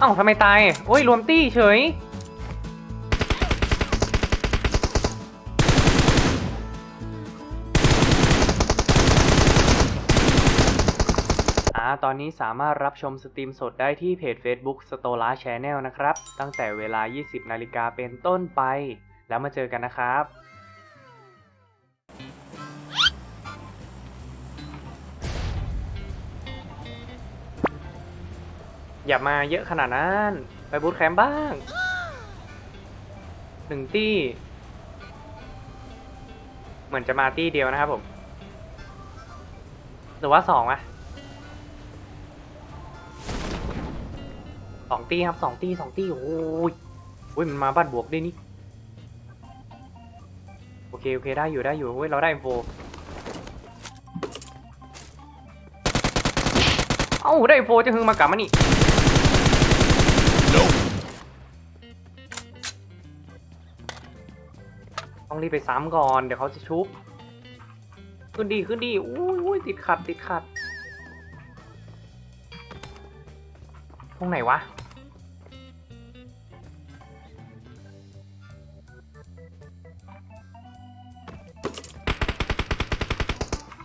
เอ้าทำไมตาย โอ้ย รวมตี้เฉย อ่า ตอนนี้สามารถรับชมสตรีมสดได้ที่เพจ Facebook s t o l a Channel นะครับ ตั้งแต่เวลา 20 นาฬิกาเป็นต้นไป แล้วมาเจอกันนะครับ อย่ามาเยอะขนาดนั้น ไปบูตแคมป์บ้างหนึ่งตี้ เหมือนจะมาตี้เดียวนะครับผม หรือว่าสองอะสองตี้ครับสองตี้สองตี้โอ้ยโอ้ยมันมาบ้านบวกด้วยนี่โอเค โอเค ได้อยู่ได้อยู่เว้ยเราได้โฟเอ้าได้โฟจะหึงมากลับมานี่ รีบไปซ้ำก่อน เดี๋ยวเขาจะชุบ ขึ้นดีขึ้นดีอุ้ยอุ้ยติดขัดติดขัด ตรงไหนวะ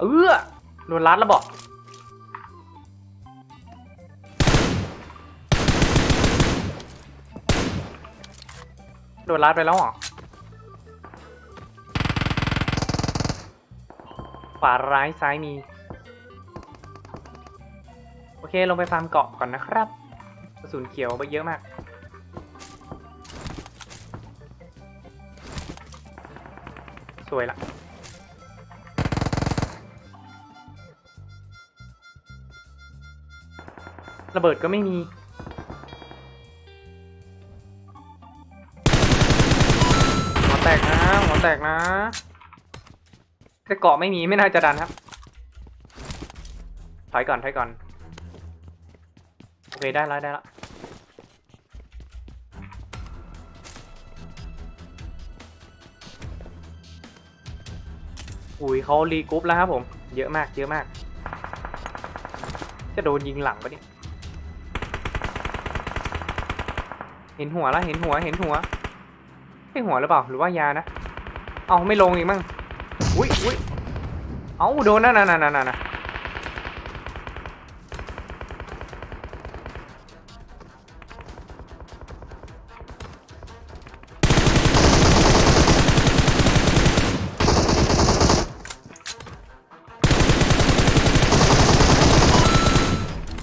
เออโดนรัดแล้วบอกโดนรัดไปแล้วเหรอ ขวาร้ายซ้ายมี โอเคลงไปฟาร์มเกาะก่อนนะครับกระสุนเขียวไปเยอะมาก สวยละระเบิดก็ไม่มี หัวแตกนะ หัวแตกนะ แต่เกาะไม่มีไม่น่าจะดันครับ ถอยก่อนถอยก่อน โอเคได้แล้วได้แล้วอุ้ยเขารีกรุ๊ปแล้วครับผม เยอะมากเยอะมาก จะโดนยิงหลังปะเนี่ย เห็นหัวแล้วเห็นหัวเห็นหัวใช่หัวหรือเปล่าหรือว่ายานะ เอาไม่ลงอีกมั้ง อุ้ยอุ้ยเอาโดนนั่นนั่นนั่นนั่นะ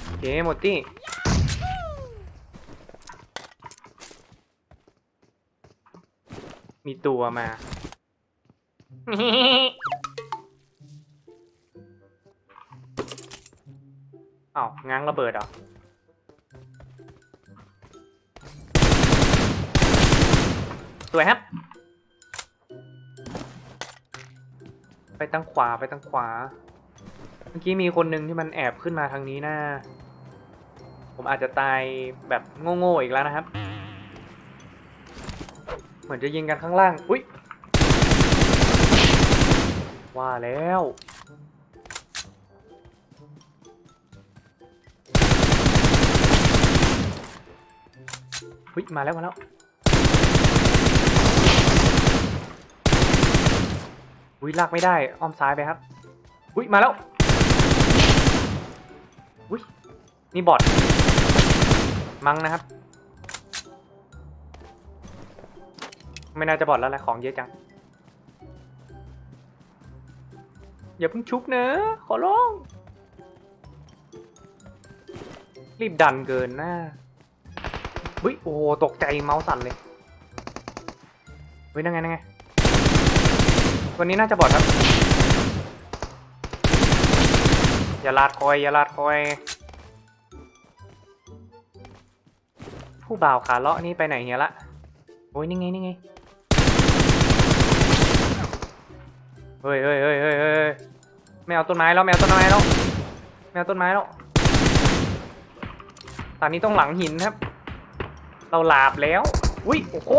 โอเคหมดที่มีตัวมา อ้าวง้างระเบิดเหรอสวยครับ ไปตั้งขวาไปตั้งขวา เมื่อกี้มีคนหนึ่งที่มันแอบขึ้นมาทางนี้นะผมอาจจะตายแบบโง่ๆอีกแล้วนะครับ เหมือนจะยิงกันข้างล่าง อุ๊ย ว่าแล้วเฮ้ย มาแล้ว มาแล้วอุ้ย ลากไม่ได้ อ้อมซ้ายไปครับอุ้ย มาแล้วอุ้ย นี่บอทมั้งนะครับ ไม่น่าจะบอทแล้วแหละของเยอะจัง อย่าเพิ่งชุบนอะขอร้อง รีบดันเกินหน้าเฮ้ยโอ้ตกใจเมาส์สั่นเลยเฮ้ยนั่งไงนั่งไงวันนี้น่าจะบอดครับ อย่าลาดคอย อย่าลาดคอย ผู้บ่าวขาเลาะนี่ไปไหนเฮียละ โอ้ยนี่ไงนี่ไง เฮ้ยเฮ้ยเฮ้ยเฮ้ยเฮ้ยไมวต้นไม้แล้วแมวต้นไม้แล้วแมวต้นไม้แล้วตอนนี้ต้องหลังหินครับ เราหลาบแล้ว อุ้ยโอ้โห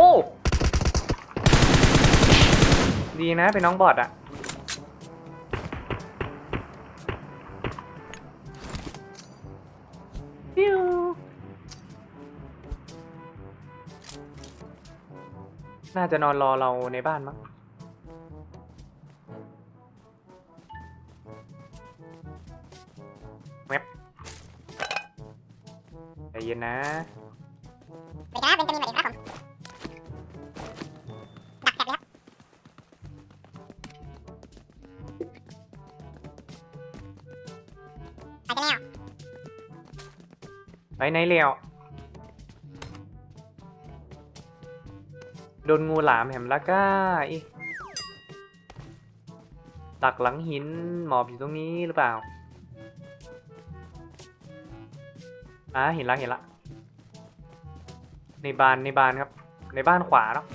ดีนะเป็นน้องบอดอะฟิวน่าจะนอนรอเราในบ้านมั้ง แมปใจเย็นนะสวัสดีครับเป็นกามินสวัสดีครับผมดักแสบเลยครับไปกันแล้วไปไหนเลี้ยวโดนงูหลามแหมละก้าอีตักหลังหินหมอบอยู่ตรงนี้หรือเปล่า อ่าเห็นละเห็นละ ในบานในบานครับ ในบ้านขวาเนาะ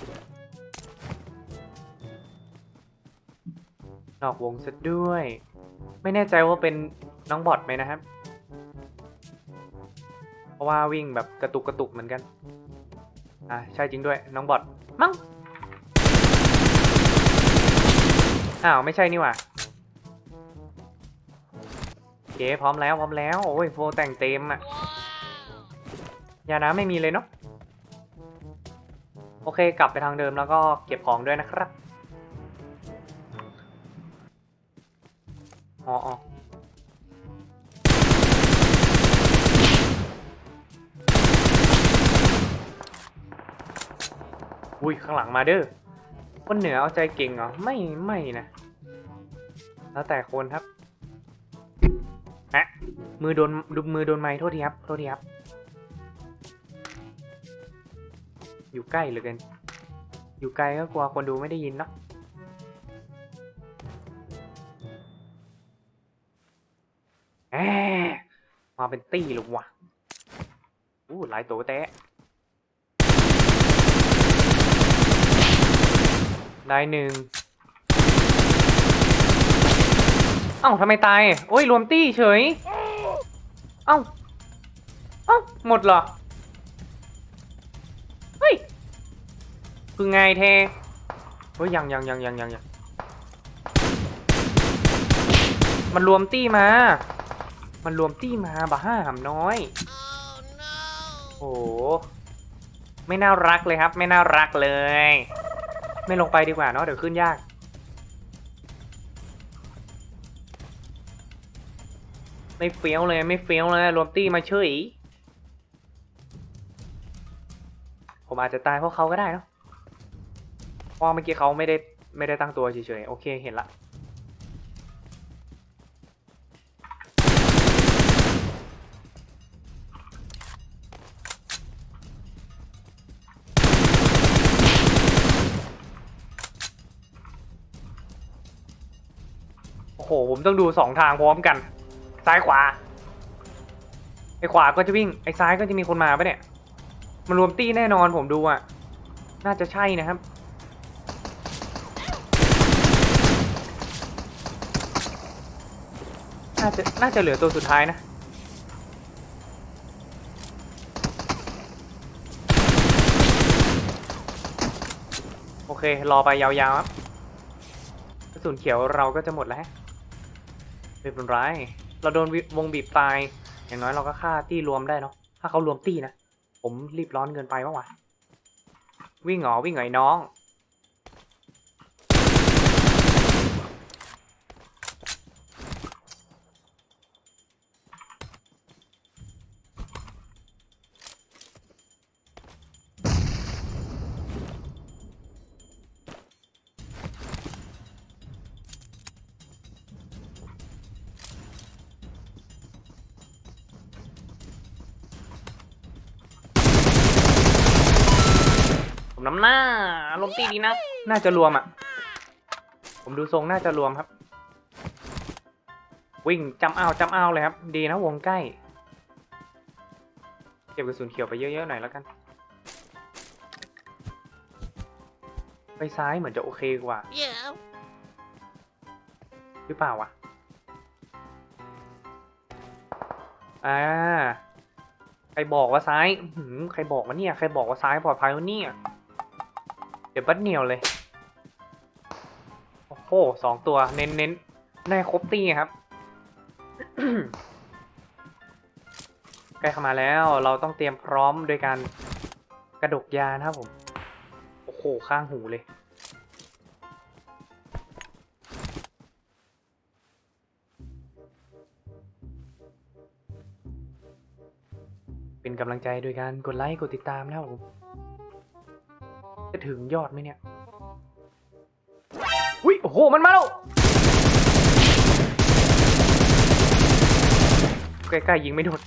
นอกวงซะด้วย ไม่แน่ใจว่าเป็นน้องบอทไหมนะครับ เพราะว่าวิ่งแบบกระตุกกระตุกเหมือนกัน อ่าใช่จริงด้วย น้องบอทมั้งอ้าวไม่ใช่นี่หว่าโอเคพร้อมแล้วพร้อมแล้ว โอ้ยโฟแต่งเต็มอะ ยาน้ำไม่มีเลยเนาะโอเคกลับไปทางเดิมแล้วก็เก็บของด้วยนะครับอ๋อออุ้ยข้างหลังมาเด้อคนเหนือเอาใจเก่งเหรอ ไม่ไม่นะ แล้วแต่คนครับอะมือโดนดูมือโดนไม้โทษทีครับ โทษทีครับ อยู่ใกล้เหลือเกิน อยู่ไกลก็กลัวคนดูไม่ได้ยินเนาะแหมมาเป็นตี้เลยว่ะอู้หลายตัวแตะได้หนึ่งเอ้าทำไมตาย โอ้ย รวมตี้เฉย เอ้า เอ้า หมดเหรอ คือไงเทเฮ้ยยังยังยังยังยังยังมันรวมตี้มา มันรวมตี้มาบะห้าหำน้อย โอ้โหไม่น่ารักเลยครับ ไม่น่ารักเลย ไม่ลงไปดีกว่าเนาะเดี๋ยวขึ้นยาก ไม่เฟี้ยวเลยไม่เฟี้ยวเลยรวมตี้มาเฉยผมอาจจะตายเพราะเขาก็ได้เนอะ เพราะเมื่อกี้เขาไม่ได้ไม่ได้ตั้งตัวเฉยๆโอเคเห็นละโอ้โหผมต้องดูสองทางพร้อมกัน ซ้ายขวาไอ้ขวาก็จะวิ่งไอ้ซ้ายก็จะมีคนมาปะเนี่ย มันรวมตี้แน่นอนผมดูอะน่าจะใช่นะครับาจะน่าจะเหลือตัวสุดท้ายนะ โอเค รอไปยาวๆครับกระสุนเขียวเราก็จะหมดแล้วไม่เป็นไร เราโดนวงบีบตาย อย่างน้อยเราก็ฆ่าตี้รวมได้เนาะ ถ้าเขารวมตี้นะ ผมรีบร้อนเกินไปปะวะวิ่งหรอวิ่งหอไอ้น้อง ผมน้ำหน้าอารมณ์ตีดีนะ น่าจะรวมอะ ผมดูทรงน่าจะรวมครับ วิ่งจำเอาจำเอาเลยครับ ดีนะวงใกล้ เก็บกระสุนเขียวไปเยอะๆหน่อยแล้วกัน ไปซ้ายเหมือนจะโอเคกว่า Yeah. หรือเปล่าวะ อ่า ใครบอกว่าซ้าย ใครบอกว่าเนี่ย ใครบอกว่าซ้ายปลอดภัยวะเนี่ย เดี๋ยวบัดเหนียวเลย โอ้โหสองตัวเน้นเน้นๆได้ครบตีครับ ใกล้เข้ามาแล้ว เราต้องเตรียมพร้อมโดยการกระดกยานะครับผม โอ้โหโหข้างหูเลยเป็นกำลังใจโดยการกดไลค์ กดติดตามนะครับผม จะถึงยอดไหมเนี่ยอุ้ยโอ้โห มันมาแล้ว ใกล้ๆยิงไม่โดน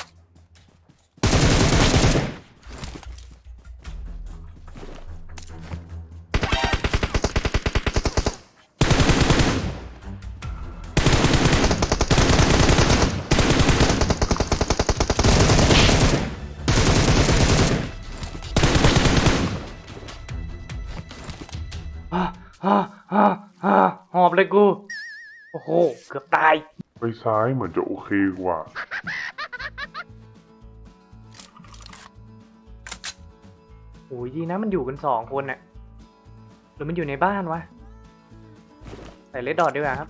ฮ่าฮ่าฮ่าฮ่าหอบเลยกู โอ้โห เกือบตาย ไปซ้ายเหมือนจะโอเคกว่า โอ้ยดีนะมันอยู่กันสองคนน่ะ หรือมันอยู่ในบ้านวะ ใส่เลดดอทดีกว่าครับ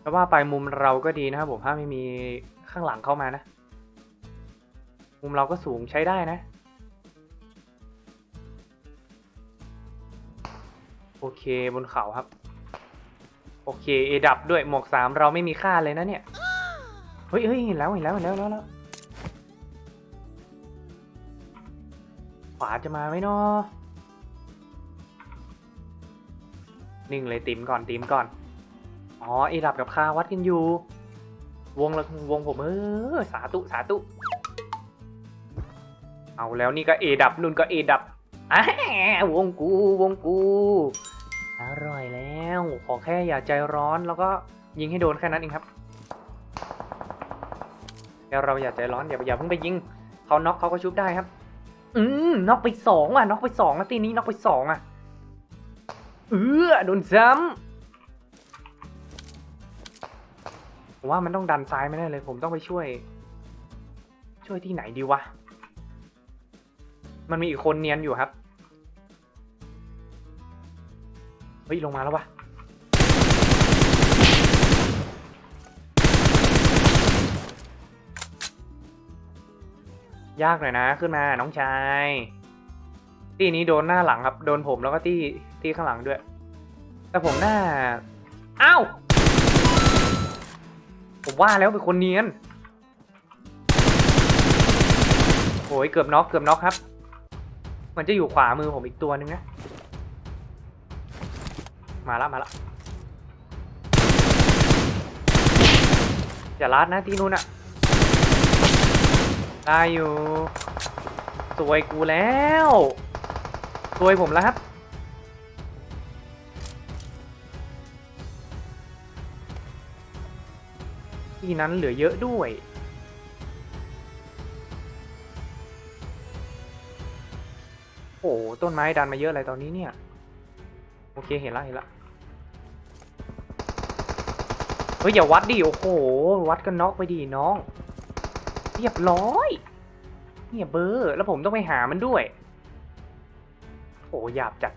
แต่ว่าไปมุมเราก็ดีนะครับผมถ้าไม่มีข้างหลังเข้ามานะ มุมเราก็สูงใช้ได้นะ โอเคบนเขาครับ โอเคเอดับด้วยหมวกสามเราไม่มีค่าเลยนะเนี่ย เฮ้ยเฮ้ยเห็นแล้วเห็นแล้วเห็นแล้วแล้วแล้วขวาจะมาไหมเนาะนิ่งเลยติมก่อนติมก่อน อ๋อเอดับกับคาวัดกันอยู่ วงละวงผมเออสาตุสาตุ เอาแล้วนี่ก็เอดับนุ่นก็เอดับอ่าวงกูวงกู อร่อยแล้ว ขอแค่อย่าใจร้อนแล้วก็ยิงให้โดนแค่นั้นเองครับแล้วเราอย่าใจร้อนอย่าอย่าเพิ่งไปยิงเขาน็อกเขาก็ชุบได้ครับ อืมน็อกไปสองอะน็อกไปสองนะตีนี้น็อกไปสองอะเออโดนซ้ำผมว่ามันต้องดันซ้ายไม่ได้เลย ผมต้องไปช่วย ช่วยที่ไหนดีวะมันมีอีกคนเนียนอยู่ครับ ฮ้ย ลงมาแล้ววะยากหน่อยนะ ขึ้นมาน้องชาย ตีนี้โดนหน้าหลังครับ โดนผมแล้วก็ตีตีข้างหลังด้วย แต่ผมหน้า อ้าว ผมว่าแล้วเป็นคนเนียนโอ้ยเกือบน็อกเกือบน็อกครับ มันจะอยู่ขวามือผมอีกตัวนึงนะ มาละมาละอย่าลัดนะที่นู่นอะได้อยู่สวยกูแล้วสวยผมแล้วครับที่นั้นเหลือเยอะด้วยโอ้ต้นไม้ดันมาเยอะอะไรตอนนี้เนี่ย โอเคเห็นละเห็นละ เฮ้ยอย่าวัดดิโอ้โหวัดกันน็อกไปดิน้อง เรียบร้อยเนี่ยเบอร์แล้วผมต้องไปหามันด้วยโอ้หยาบจัด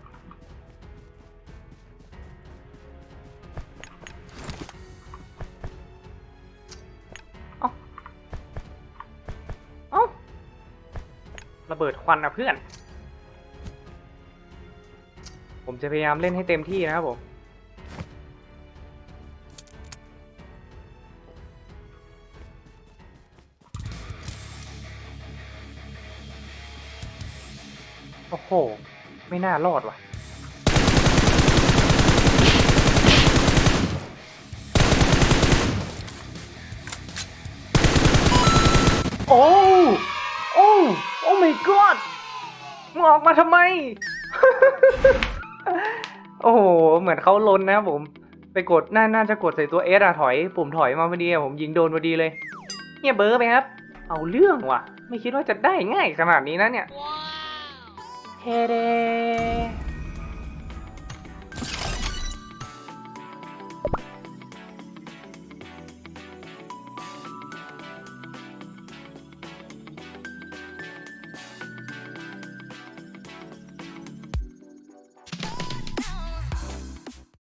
เอาเอาระเบิดควันนะเพื่อน ผมจะพยายามเล่นให้เต็มที่นะครับผม อ้โห ไม่น่ารอดว่ะ โอ้ โอ้ โอ้ my god มึงออกมาทำไม โอ้โห เหมือนเขาลนนะผม ไปกด น่า น่าจะกดใส่ตัวเอสอะถอย ปุ่มถอยมาพอดีอะผมยิงโดนพอดีเลย เนี่ยเบอร์ไปครับ เอาเรื่องว่ะ ไม่คิดว่าจะได้ง่ายขนาดนี้นะเนี่ย เฮเด